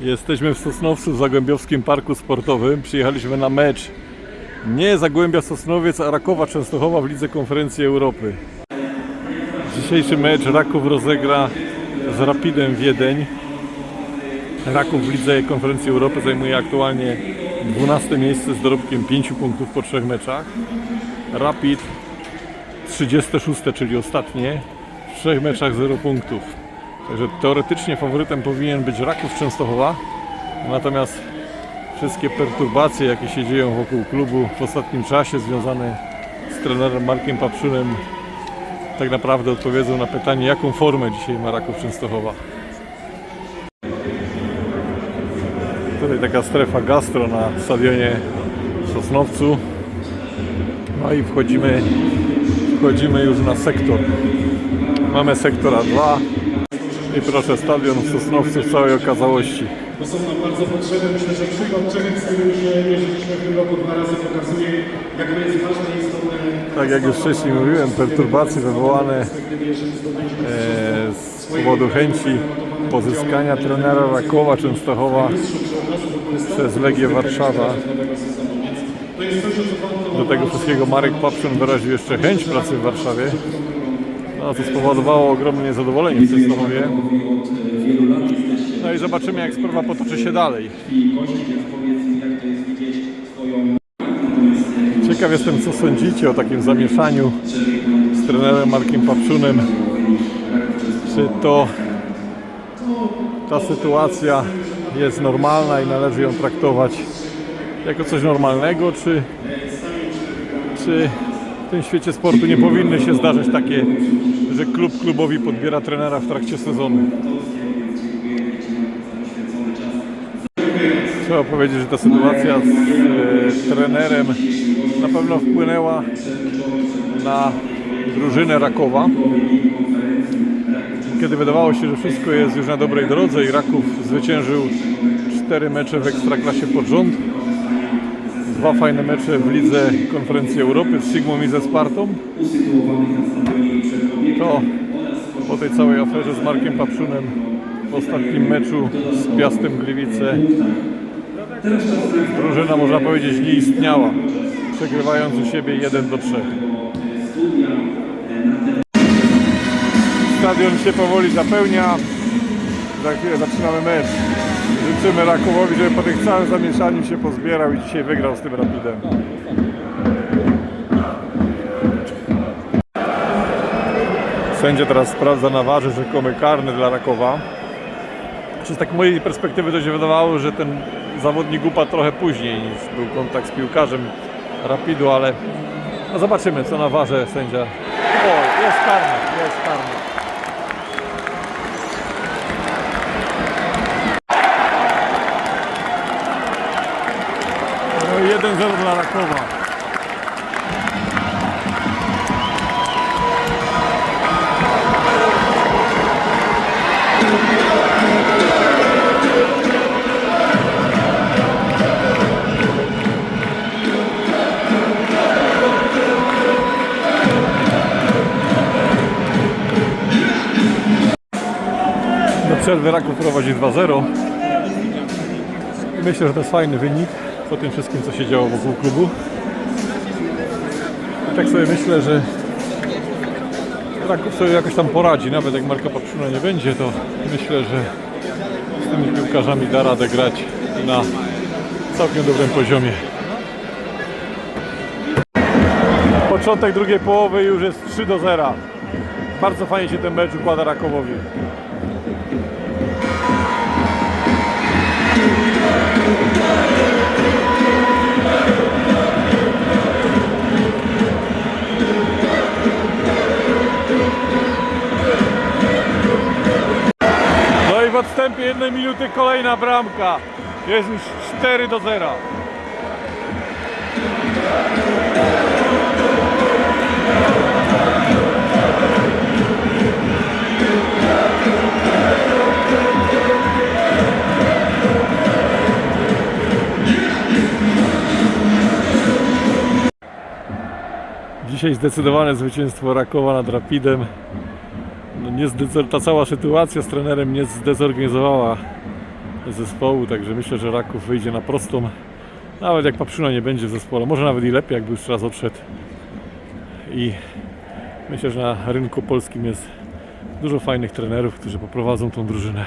Jesteśmy w Sosnowcu w Zagłębiowskim Parku Sportowym. Przyjechaliśmy na mecz nie Zagłębia Sosnowiec, a Rakowa Częstochowa w Lidze Konferencji Europy. Dzisiejszy mecz Raków rozegra z Rapidem Wiedeń. Raków w Lidze Konferencji Europy zajmuje aktualnie 12 miejsce z dorobkiem 5 punktów po trzech meczach. Rapid 36, czyli ostatnie, w trzech meczach 0 punktów. Także teoretycznie faworytem powinien być Raków Częstochowa, natomiast wszystkie perturbacje, jakie się dzieją wokół klubu w ostatnim czasie, związane z trenerem Markiem Papszunem, tak naprawdę odpowiedzą na pytanie, jaką formę dzisiaj ma Raków Częstochowa. Tutaj taka strefa gastro na stadionie Sosnowcu. No i wchodzimy, wchodzimy już na sektor. Mamy sektora 2 i proszę stadion w Sosnowcu w całej okazałości. To są nam bardzo potrzebne. Myślę, że przykład Czech, z którym się mierzyliśmy w tym roku dwa razy pokazuje, jak to jest ważne i istotne. Tak jak już wcześniej mówiłem, perturbacje wywołane e, z powodu chęci pozyskania trenera Rakowa Częstochowa przez Legię Warszawa. Do tego wszystkiego Marek Papszyn wyraził jeszcze chęć pracy w Warszawie, no, co spowodowało ogromne niezadowolenie w Częstochowie. No i zobaczymy, jak sprawa potoczy się dalej. Ciekaw jestem, co sądzicie o takim zamieszaniu z trenerem Markiem Papszunem. Czy to ta sytuacja jest normalna i należy ją traktować jako coś normalnego, czy, czy w tym świecie sportu nie powinny się zdarzać takie, że klub klubowi podbiera trenera w trakcie sezonu? Trzeba powiedzieć, że ta sytuacja z e, trenerem na pewno wpłynęła na drużynę Rakowa. Kiedy wydawało się, że wszystko jest już na dobrej drodze i Raków zwyciężył cztery mecze w Ekstraklasie pod rząd, dwa fajne mecze w Lidze Konferencji Europy z Sigmą i ze Spartą, to po tej całej aferze z Markiem Papszunem w ostatnim meczu z Piastem Gliwice drużyna można powiedzieć nie istniała, przegrywając u siebie 1 do 3. Stadion się powoli zapełnia. Za chwilę zaczynamy mecz. Życzymy Rakowowi, żeby po tych całym zamieszaniu się pozbierał i dzisiaj wygrał z tym Rapidem. Sędzia teraz sprawdza na warze rzekomy karny dla Rakowa. Czy z tak mojej perspektywy to się wydawało, że ten zawodnik upadł trochę później niż był kontakt z piłkarzem Rapidu, ale no zobaczymy co na warze sędzia. O, jest karny, jest karny. No i 1-0 dla Rakowa. Do przerwy Raków prowadzi 2-0. I Myślę, że to jest fajny wynik po tym wszystkim, co się działo wokół klubu. I tak sobie myślę, że Raków sobie jakoś tam poradzi. Nawet jak Marka Papszuna nie będzie, to myślę, że z tymi piłkarzami da radę grać na całkiem dobrym poziomie. Początek drugiej połowy już jest 3 do 0. Bardzo fajnie się ten mecz układa Rakowowi. Odstępie jednej minuty kolejna bramka. Jest już 4 do 0. Dzisiaj zdecydowane zwycięstwo Rakowa nad Rapidem. No nie ta cała sytuacja z trenerem nie zdezorganizowała zespołu, także myślę, że Raków wyjdzie na prostą. Nawet jak Paprzyna nie będzie w zespole, może nawet i lepiej, jakby już raz odszedł. I myślę, że na rynku polskim jest dużo fajnych trenerów, którzy poprowadzą tą drużynę.